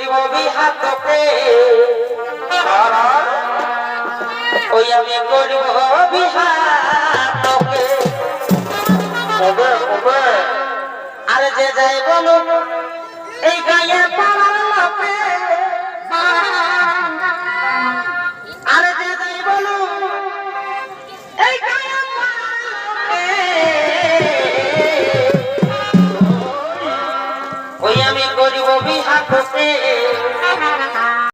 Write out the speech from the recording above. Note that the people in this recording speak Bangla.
করিব বিহা তোকে ওই আমি করিব কবে আরে যে যাই বলুন এই গায়ে Nobody will be happy.